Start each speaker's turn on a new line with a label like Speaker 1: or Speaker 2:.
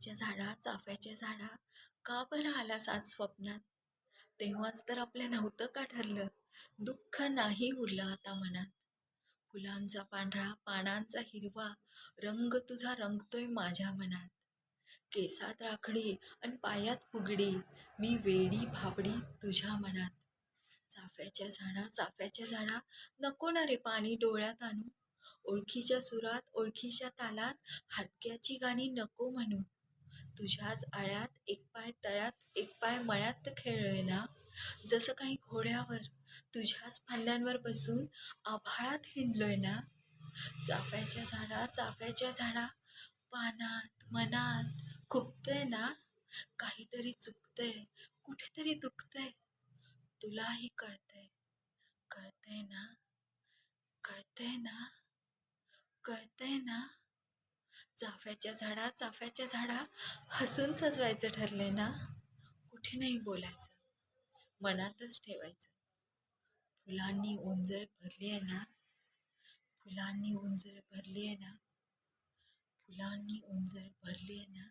Speaker 1: चाफ्याच्या झाडा चाफ्याच्या झाडा. का बरं आलास आज स्वप्नात? तेव्हाच तर आपल्या नव्हतं का ठरलं? दुःख नाही उरलं आता मनात. फुलांचा पांढरा पानांचा हिरवा रंग तुझा रंगतोय माझ्या मनात. केसात राखडी आणि पायात फुगडी मी वेडी भाबडी तुझ्या मनात. चाफ्याच्या झाडा चाफ्याच्या झाडा नको ना रे पाणी डोळ्यात आणू. ओळखीच्या सुरात ओळखीच्या तालात हातक्याची गाणी नको म्हणू. तुझ्याच आळ्यात एक पाय तळ्यात एक पाय मळ्यात खेळलोय ना जसं काही घोड्यावर तुझ्याच फांद्यांवर बसून आभाळात हिंडलोय ना चाफ्याच्या झाडा चाफ्याच्या झाडा पानात मनात खुपतंय ना? काहीतरी चुकतंय कुठेतरी दुखतंय. तुलाही कळतंय. कळतंय ना? कळतंय ना? कळतंय ना? चाफ्याच्या झाडा चाफ्याच्या झाडा हसून सजवायचं ठरलंय ना? कुठे नाही बोलायचं. मनातच ठेवायचं. फुलांनी उंजळ भरली आहे ना? फुलांनी उंजळ भरली आहे ना? फुलांनी उंजळ भरली आहे ना?